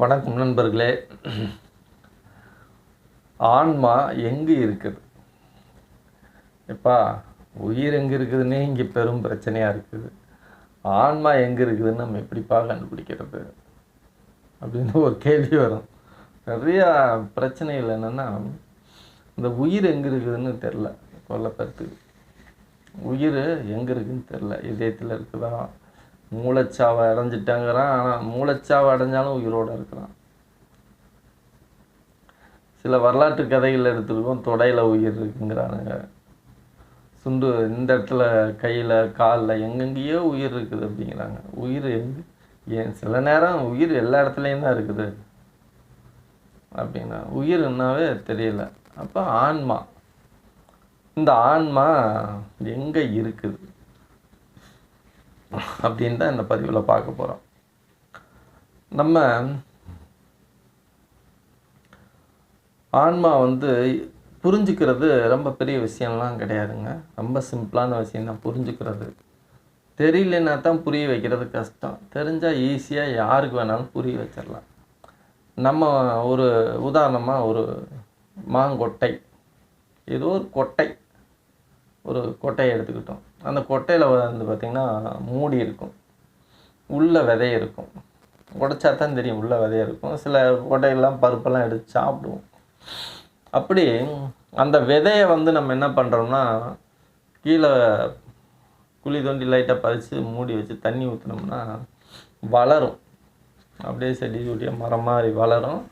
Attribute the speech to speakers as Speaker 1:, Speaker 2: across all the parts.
Speaker 1: வணக்கம் நண்பர்களே. ஆன்மா எங்கே இருக்குது? இப்பா உயிர் எங்கே இருக்குதுன்னே இங்கே பெரும் பிரச்சனையாக இருக்குது. ஆன்மா எங்கே இருக்குதுன்னு நம்ம எப்படிப்பா கண்டுபிடிக்கிறது? அப்படின்னு ஒரு கேள்வி வரும். நிறையா பிரச்சனைகள் என்னென்னா இந்த உயிர் எங்கே இருக்குதுன்னு தெரில கொல்ல உயிர் எங்கே இருக்குதுன்னு தெரில இதயத்தில் இருக்குதா? மூளைச்சாவை அடைஞ்சிட்டாங்கிறான். ஆனால் மூளைச்சாவை அடைஞ்சாலும் உயிரோடு இருக்கிறான். சில வரலாற்று கதைகள் எடுத்துருக்கோம். தொடையில் உயிர் இருக்குங்கிறானுங்க. சுண்டு இந்த இடத்துல கையில் காலில் எங்கெங்கேயோ உயிர் இருக்குது அப்படிங்கிறாங்க. உயிர் எங்க? ஏன் சில நேரம் உயிர் எல்லா இடத்துலையும் தான் இருக்குது அப்படின்னா உயிர்னாவே தெரியல. அப்போ ஆன்மா. இந்த ஆன்மா எங்கே இருக்குது? அப்படின்னு தான் இந்த பதிவில் பார்க்க போகிறோம் நம்ம ஆன்மா வந்து புரிஞ்சுக்கிறது ரொம்ப பெரிய விஷயம்லாம் கிடையாதுங்க. ரொம்ப சிம்பிளான விஷயம் தான் புரிஞ்சுக்கிறது. தெரியலனா தான் புரிய வைக்கிறது கஷ்டம். தெரிஞ்சால் ஈஸியாக யாருக்கு வேணாலும் புரிய வச்சிடலாம் நம்ம ஒரு உதாரணமாக ஒரு மாங்கொட்டை. ஏதோ ஒரு கொட்டை. ஒரு கொட்டையை எடுத்துக்கிட்டோம். அந்த கொட்டையில் வந்து பார்த்திங்கன்னா மூடி இருக்கும். உள்ள விதை இருக்கும். உடைச்சா தான் தெரியும் உள்ள விதை இருக்கும். சில கொட்டைகள்லாம் பருப்பெல்லாம் எடுத்து சாப்பிடுவோம். அப்படி அந்த விதையை வந்து நம்ம என்ன பண்ணுறோம்னா கீழே குழி தோண்டி லைட்டாக பறித்து மூடி வச்சு தண்ணி ஊற்றினோம்னா வளரும். அப்படியே செடி கொடியாக மரம் மாதிரி வளரும்.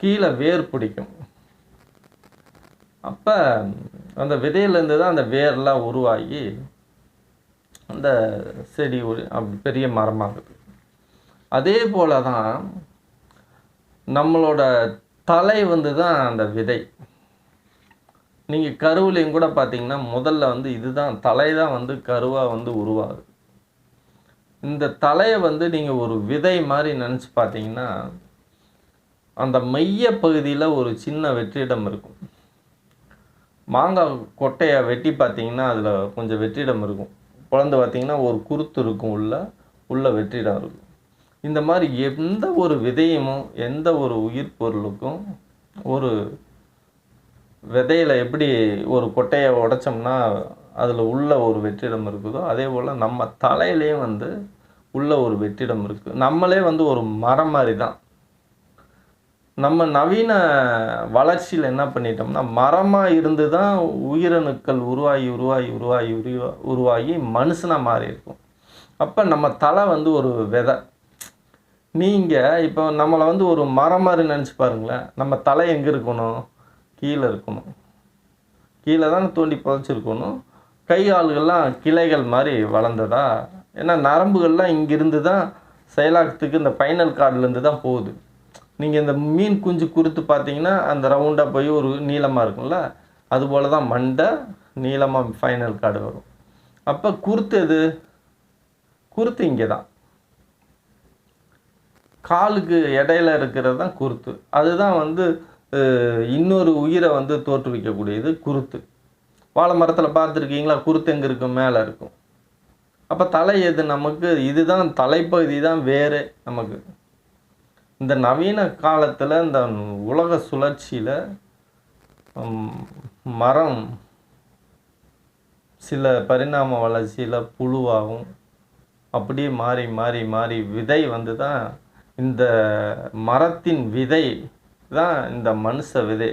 Speaker 1: கீழே வேர் பிடிக்கும். அப்போ அந்த விதையிலேருந்து தான் அந்த வேர்லாம் உருவாகி அந்த செடி ஒரு அப்படி பெரிய மரமாகுது அதே போல தான் நம்மளோட தலை வந்து தான் அந்த விதை. நீங்கள் கருவுலையும் கூட பார்த்தீங்கன்னா முதல்ல வந்து இதுதான் தலை தான் வந்து கருவாக வந்து உருவாகுது. இந்த தலையை வந்து நீங்கள் ஒரு விதை மாதிரி நினச்சி பார்த்தீங்கன்னா அந்த மைய பகுதியில் ஒரு சின்ன வெற்றிடம் இருக்கும். மாங்காய் கொட்டையை வெட்டி பார்த்தீங்கன்னா அதில் கொஞ்சம் வெற்றிடம் இருக்கும். குழந்தை பார்த்திங்கன்னா ஒரு குருத்து இருக்கும் உள்ள உள்ள வெற்றிடம் இருக்கும். இந்த மாதிரி எந்த ஒரு விதையமும் எந்த ஒரு உயிர் பொருளுக்கும் ஒரு விதையில் எப்படி ஒரு கொட்டையை உடைச்சோம்னா அதில் உள்ள ஒரு வெற்றிடம் இருக்குதோ அதே போல் நம்ம தலையிலையும் வந்து உள்ள ஒரு வெற்றிடம் இருக்குது நம்மளே வந்து ஒரு மரம் மாதிரி தான் நம்ம நவீன வளர்ச்சியில் என்ன பண்ணிட்டோம்னா மரமாக இருந்து தான் உயிரணுக்கள் உருவாகி உருவாகி உருவாகி உருவா உருவாகி மனுஷனாக மாறி இருக்கும் அப்போ நம்ம தலை வந்து ஒரு விதை. நீங்கள் இப்போ நம்மளை வந்து ஒரு மரம் மாதிரி நினச்சி பாருங்களேன். நம்ம தலை எங்கே இருக்கணும்? கீழே இருக்கணும். கீழே தான் தோண்டி புதைச்சிருக்கணும். கை கால்கள்லாம் கிளைகள் மாதிரி வளர்ந்ததா? ஏன்னா நரம்புகள்லாம் இங்கிருந்து தான் செயலாக்கத்துக்கு இந்த ஃபைனல் கார்ட்லேருந்து தான் போகுது. நீங்கள் இந்த மீன் குஞ்சு குருத்து பார்த்தீங்கன்னா அந்த ரவுண்டாக போய் ஒரு நீளமாக இருக்கும்ல? அதுபோல் தான் மண்டை நீளமாக ஃபைனல் கார்டு வரும். அப்போ குருத்து எது? குருத்து இங்கே தான் காலுக்கு இடையில இருக்கிறது தான் குருத்து. அதுதான் வந்து இன்னொரு உயிரை வந்து தோற்றுவிக்கக்கூடியது குருத்து. வாழை மரத்தில் பார்த்துருக்கீங்களா? குருத்து எங்கே இருக்கும்? மேலே இருக்கும். அப்போ தலை எது நமக்கு? இதுதான் தலைப்பகுதி தான் வேறு நமக்கு. இந்த நவீன காலத்தில் இந்த உலக சுழற்சியில் மரம் சில பரிணாம வளர்ச்சியில் புழுவாகும். அப்படியே மாறி மாறி மாறி விதை வந்து தான் இந்த மரத்தின் விதை தான் இந்த மனுஷ விதை.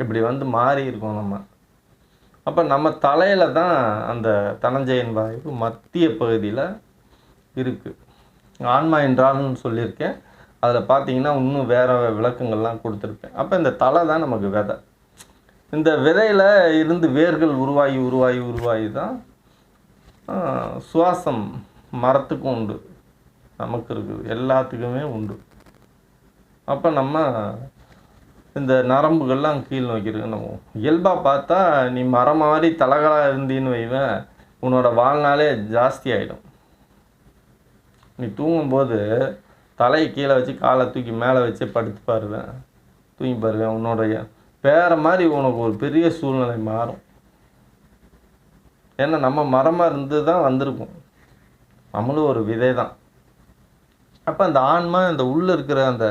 Speaker 1: இப்படி வந்து மாறி இருக்கோம் நம்ம. அப்போ நம்ம தலையில் தான் அந்த தனஞ்சயன் வாயு மத்திய பகுதியில் இருக்குது ஆன்மா என்றால்னு சொல்லியிருக்கேன். அதில் பார்த்தீங்கன்னா இன்னும் வேறு விளக்கங்கள்லாம் கொடுத்துருப்பேன். அப்போ இந்த தலை தான் நமக்கு விதை. இந்த விதையில் இருந்து வேர்கள் உருவாகி உருவாகி உருவாகி தான் சுவாசம் மரத்துக்கும் உண்டு. நமக்கு இருக்குது. எல்லாத்துக்குமே உண்டு. அப்போ நம்ம இந்த நரம்புகள்லாம் கீழ் நோக்கியிருக்கு. நம்ம இயல்பாக பார்த்தா நீ மரம் மாதிரி தலகலாக இருந்தீன்னு வைவேன் உன்னோட வாழ்நாளே ஜாஸ்தி ஆகிடும் நீ தூங்கும்போது தலையை கீழே வச்சு காலை தூக்கி மேலே வச்சு படுத்து பாருவேன் தூங்கி பாருவேன் உன்னோடைய வேறு மாதிரி உனக்கு ஒரு பெரிய சூழ்நிலை மாறும். ஏன்னா நம்ம மரமாக இருந்து தான் வந்திருக்கோம். நம்மளும் ஒரு விதை தான் அப்போ அந்த ஆன்மா இந்த உள்ளே இருக்கிற அந்த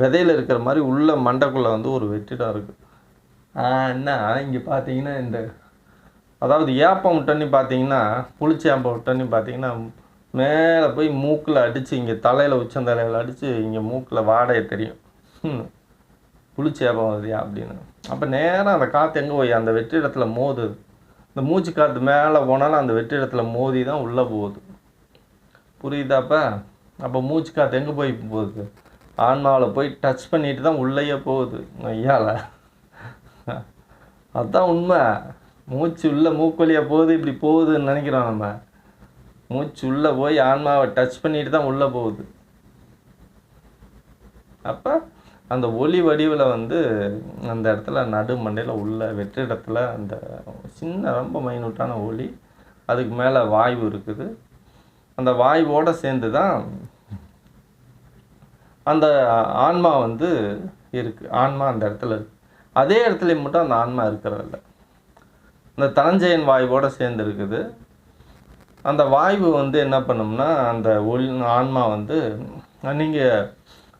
Speaker 1: விதையில் இருக்கிற மாதிரி உள்ள மண்டைக்குள்ளே வந்து ஒரு வெற்றிடம் இருக்குது என்ன? இங்கே பார்த்தீங்கன்னா இந்த அதாவது ஏப்பம் விட்டோன்னு பார்த்தீங்கன்னா புளிச்சேப்பம் விட்டோன்னு பார்த்தீங்கன்னா மேலே போய் மூக்கில் அடித்து இங்கே தலையில் உச்சந்தலையில் அடித்து இங்கே மூக்கில் வாடையை தெரியும். ம், புளிச்ச வருதியா அப்படின்னு. அப்போ நேராக அந்த காற்று எங்கே போய்? அந்த வெற்றிடத்தில் மோதுது. இந்த மூச்சு காற்று மேலே போனாலும் அந்த வெற்றிடத்தில் மோதி தான் உள்ளே போகுது. புரியுதாப்பா அப்போ? மூச்சு காற்று எங்கே போய் போகுது? ஆன்மாவில் போய் டச் பண்ணிட்டு தான் உள்ளேயே போகுது. ஐயால. அதுதான் உண்மை. மூச்சு உள்ள மூக்கொலியாக போகுது இப்படி போகுதுன்னு நினைக்கிறோம் நம்ம. மூச்சு உள்ளே போய் ஆன்மாவை டச் பண்ணிட்டு தான் உள்ளே போகுது. அப்போ அந்த ஒளி வடிவில் வந்து அந்த இடத்துல நடு மண்டையில் உள்ள இடத்துல அந்த சின்ன ரொம்ப மைனூட்டான ஒளி அதுக்கு மேலே வாயு இருக்குது. அந்த வாய்வோடு சேர்ந்து தான் அந்த ஆன்மா வந்து இருக்குது ஆன்மா அந்த இடத்துல இருக்குது அதே இடத்துல மட்டும் அந்த ஆன்மா இருக்கிறதில்ல. இந்த தனஞ்சயன் வாய்வோடு சேர்ந்து இருக்குது. அந்த வாய்வு வந்து என்ன பண்ணும்னா அந்த ஒளி ஆன்மா வந்து நீங்கள்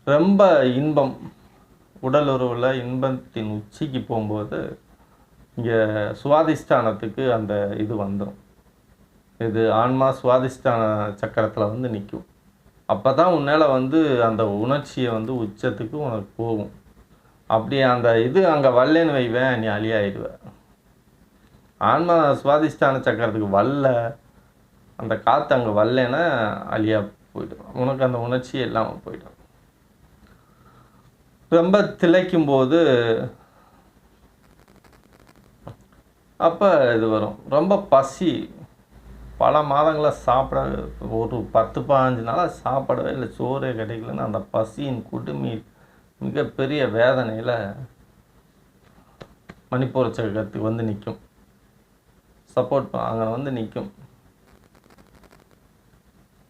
Speaker 1: ரொம்ப இன்பம் உடல் உறவில் இன்பத்தின் உச்சிக்கு போகும்போது இங்கே சுவாதிஷ்டானத்துக்கு அந்த இது வந்துடும் இது ஆன்மா சுவாதிஷ்டான சக்கரத்தில் வந்து நிற்கும் அப்போ தான் உன்னால் வந்து அந்த உணர்ச்சியை வந்து உச்சத்துக்கு உனக்கு போகும். அப்படி அந்த இது அங்கே வரலன்னு வைவேன் நீ அழியாயிடுவேன் ஆன்மா சுவாதிஷ்டான சக்கரத்துக்கு வரல. அந்த காற்று அங்கே வரலன்னா அழியா போயிடும். உனக்கு அந்த உணர்ச்சி இல்லாமல் போயிடும். ரொம்ப திளைக்கும் போது அப்போ இது வரும். ரொம்ப பசி. பல மாதங்களாக சாப்பிட ஒரு பத்து பதினஞ்சு நாளாக சாப்பிடவே இல்லை. சோறே கிடைக்கலன்னு அந்த பசியின் குடுமி மிகப்பெரிய வேதனையில் மணிப்பூர் சக்கரத்துக்கு வந்து நிற்கும். சப்போர்ட் அங்கே வந்து நிற்கும்.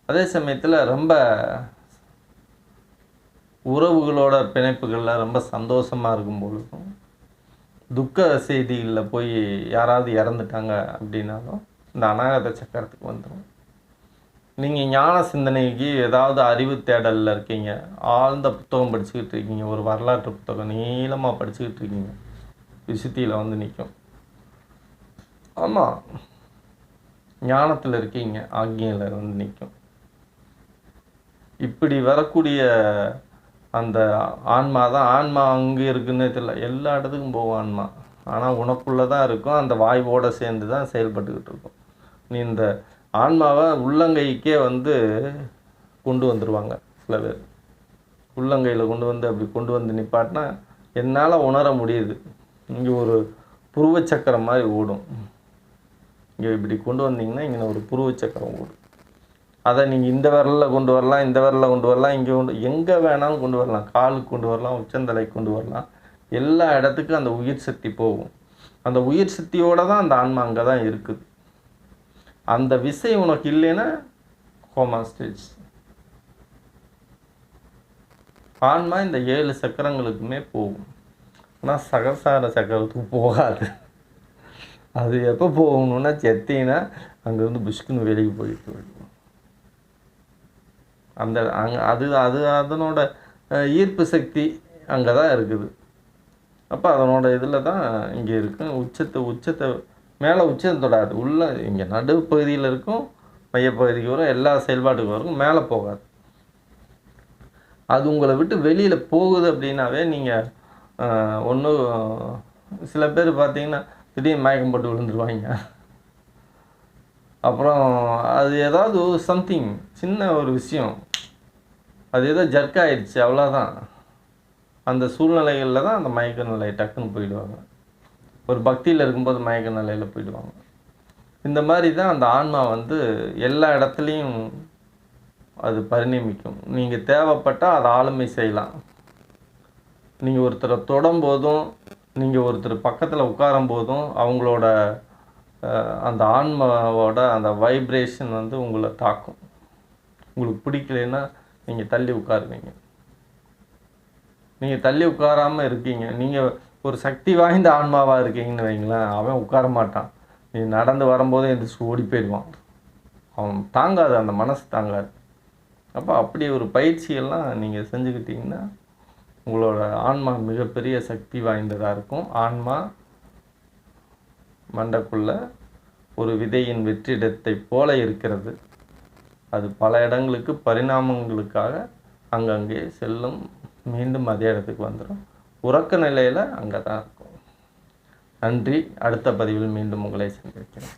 Speaker 1: அதே சமயத்தில் ரொம்ப உறவுகளோட பிணைப்புகளில் ரொம்ப சந்தோஷமாக இருக்கும் பொழுதும் துக்க செய்திகளில் போய் யாராவது இறந்துட்டாங்க அப்படின்னாலும் இந்த அநாகத சக்கரத்துக்கு வந்துடும் நீங்கள் ஞான சிந்தனைக்கு ஏதாவது அறிவு தேடலில் இருக்கீங்க ஆழ்ந்த புத்தகம் படிச்சுக்கிட்டு இருக்கீங்க ஒரு வரலாற்று புத்தகம் நீளமாக படிச்சுக்கிட்டு இருக்கீங்க விசுத்தியில் வந்து நிற்கும் ஆமாம் ஞானத்தில் இருக்கீங்க ஆக்ஞையில் வந்து நிற்கும் இப்படி வரக்கூடிய அந்த ஆன்மா தான் ஆன்மா அங்கே இருக்குன்னே தெரியல. எல்லா இடத்துக்கும் போகும் ஆன்மா. ஆனால் உனக்குள்ளே தான் இருக்கும். அந்த வாய்வோடு சேர்ந்து தான் செயல்பட்டுக்கிட்டு இருக்கும். நீ இந்த ஆன்மாவை உள்ளங்கைக்கே வந்து கொண்டு வந்துடுவாங்க சில பேர். உள்ளங்கையில் கொண்டு வந்து அப்படி கொண்டு வந்து நிப்பாட்டினா என்னால் உணர முடியுது. இங்கே ஒரு புருவச்சக்கரம் மாதிரி ஓடும். இங்கே இப்படி கொண்டு வந்தீங்கன்னா இங்கே ஒரு புருவச்சக்கரம் ஓடும். அதை நீங்கள் இந்த விரலில் கொண்டு வரலாம் இந்த விரலில் கொண்டு வரலாம் இங்கே கொண்டு எங்கே வேணாலும் கொண்டு வரலாம். காலுக்கு கொண்டு வரலாம் உச்சந்தலைக்கு கொண்டு வரலாம். எல்லா இடத்துக்கும் அந்த உயிர் சக்தி போகும். அந்த உயிர் சக்தியோடு தான் அந்த ஆன்மா அங்கே தான் இருக்குது. அந்த விசை உனக்கு இல்லைன்னா கோமா ஸ்டேஜ் ஆன்மா இந்த ஏழு சக்கரங்களுக்குமே போகும். ஆனால் சகசார சக்கரத்துக்கு போகாது. அது எப்போ போகணுன்னா செத்தினா அங்கேருந்து புஷ்குன்னு வெளியே போயிட்டு அந்த அங்கே அது அது அதனோட ஈர்ப்பு சக்தி அங்கே தான் இருக்குது. அப்போ அதனோட இதில் தான் இங்கே இருக்கும் உச்சத்தை உச்சத்தை மேலே உச்சம் தொடாது. உள்ளே இங்கே நடுப்பகுதியில் இருக்கும் மையப்பகுதிக்கு வரும் எல்லா செயல்பாட்டுக்கும் வரும் மேலே போகாது. அது உங்களை விட்டு வெளியில் போகுது அப்படின்னாவே நீங்கள் ஒன்று சில பேர் பார்த்தீங்கன்னா திடீர்னு மயக்கம் போட்டு விழுந்துருவாங்க. அப்புறம் அது ஏதாவது சம்திங் சின்ன ஒரு விஷயம். அது ஏதோ ஜர்க் ஆயிடுச்சு அவ்வளோதான் அந்த சூழ்நிலைகளில் தான் அந்த மயக்க நிலை டக்குன்னு போயிடுவாங்க. ஒரு பக்தியில் இருக்கும்போது மயக்க நிலையில் போயிடுவாங்க. இந்த மாதிரி தான் அந்த ஆன்மா வந்து எல்லா இடத்துலையும் அது பரிணமிக்கும். நீங்கள் தேவைப்பட்டால் அதை ஆளுமை செய்யலாம். நீங்கள் ஒருத்தரை தொடும்போதும் நீங்கள் ஒருத்தர் பக்கத்தில் உட்காரும் போதும் அவங்களோட அந்த ஆன்மாவோட அந்த வைப்ரேஷன் வந்து உங்களை தாக்கும். உங்களுக்கு பிடிக்கலைன்னா நீங்கள் தள்ளி உட்காருவீங்க. நீங்கள் தள்ளி உட்காராமல் இருக்கீங்க. நீங்கள் ஒரு சக்தி வாய்ந்த ஆன்மாவாக இருக்கீங்கன்னு வைங்களேன் அவன் உட்கார மாட்டான். நீ நடந்து வரும்போதே எந்திரிச்சு ஓடி போயிடுவான். அவன் தாங்காது அந்த மனசு தாங்காது. அப்போ அப்படி ஒரு பயிற்சியெல்லாம் நீங்கள் செஞ்சுக்கிட்டிங்கன்னா உங்களோட ஆன்மா மிகப்பெரிய சக்தி வாய்ந்ததாக இருக்கும். ஆன்மா மண்டக்குள்ள ஒரு விதையின் வெற்றிடத்தை போல இருக்கிறது. அது பல இடங்களுக்கு பரிணாமங்களுக்காக அங்கங்கே செல்லும் மீண்டும் அதே இடத்துக்கு வந்துடும் உறக்க நிலையில் அங்கே தான் இருக்கும். நன்றி. அடுத்த பதிவில் மீண்டும் உங்களை சந்திக்கிறேன்.